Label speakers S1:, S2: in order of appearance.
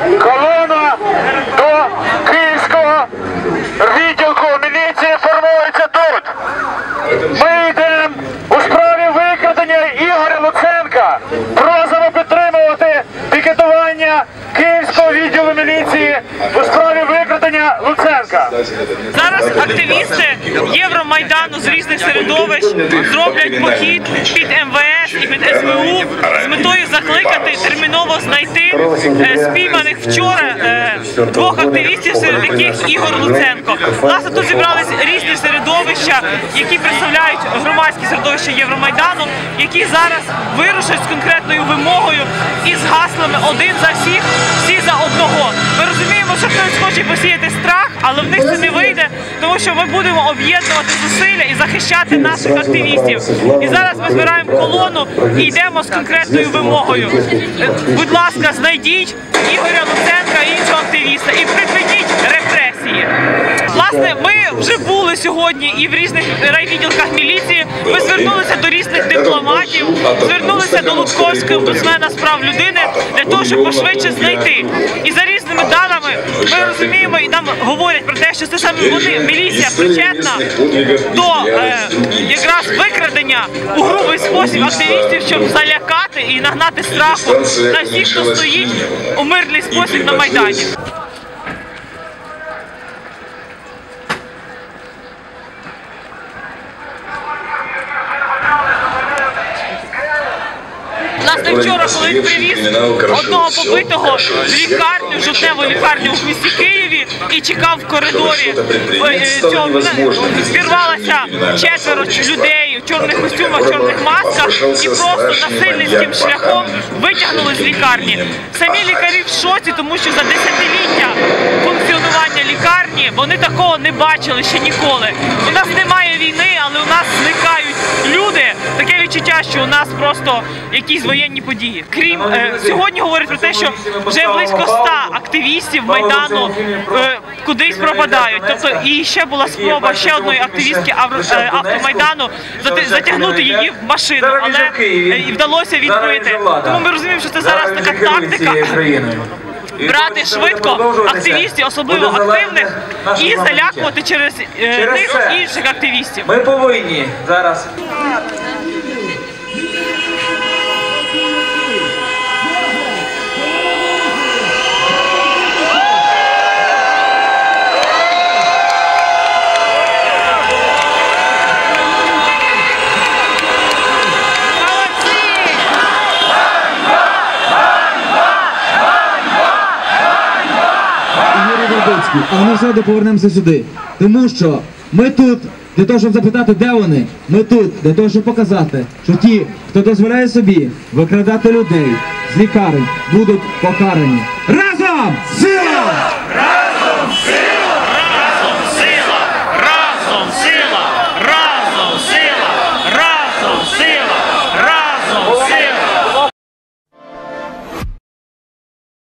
S1: Колона до Київського відділку міліції формується тут. Ми йдемо у справі викрадення Ігоря Луценка. Просимо підтримувати пікетування Київського відділу міліції у справі викрадення Луценка.
S2: Зараз активісти Євромайдану з різних середовищ зроблять похід під МВС і під метою закликати терміново знайти е, спійманих вчора е, двох активістів, серед яких Ігор Луценко. Власне, тут зібрались різні середовища, які представляють громадські середовища Євромайдану, які зараз вирушать з конкретною вимогою і з гаслами один за всіх, всі за одного. Ми розуміємо, що хтось хоче посіяти страх, але в них це не вийде, тому що ми будемо об'єднувати зусилля і захищати наших активістів. І зараз ми збираємо колону і йдемо з конкретною вимогою. Будь ласка, знайдіть Ігоря Луценка і іншого активіста і припиніть репресії. Власне, ми вже були сьогодні і в різних райвідділках міліції. Ми звернулися до різних дипломатів, звернулися до Лутковського омбудсмена з прав людини для того, щоб пошвидше знайти. І за різними даними ми розуміємо і нам говорять про те, що це саме вони, міліція причетна до е, якраз викрадення у грубий спосіб активістів, щоб залякати і нагнати страху на всіх, хто стоїть у мирний спосіб на майдані. Власне, вчора, коли він привіз одного побитого в лікарню, жовтневу лікарню в місті Києві і чекав в коридорі, е, цього спірвалося четверо людей в чорних костюмах, чорних масках і просто насильницьким шляхом витягнули з лікарні. Самі лікарі в шоці, тому що за десятиліття функціонування лікарні вони такого не бачили ще ніколи. У нас немає війни, але у нас зникають люди. Таке відчуття, що у нас просто якісь воєнні події. Крім е, сьогодні говорять про те, що вже близько ста активістів майдану е, кудись пропадають. Тобто і ще була спроба ще одної активістки е, автомайдану зати- затягнути її в машину, але е, і вдалося відбити. Тому ми розуміємо, що це зараз така тактика. Брати швидко активістів, особливо активних, і залякувати через е,
S3: Через
S2: них
S3: це.
S2: інших активістів.
S3: Ми повинні зараз.
S4: Вербицький, ми все повернемося сюди. Тому що ми тут для того, щоб запитати, де вони. Ми тут для того, щоб показати, що ті, хто дозволяє собі викрадати людей з лікарень, будуть покарані. Разом! Сила!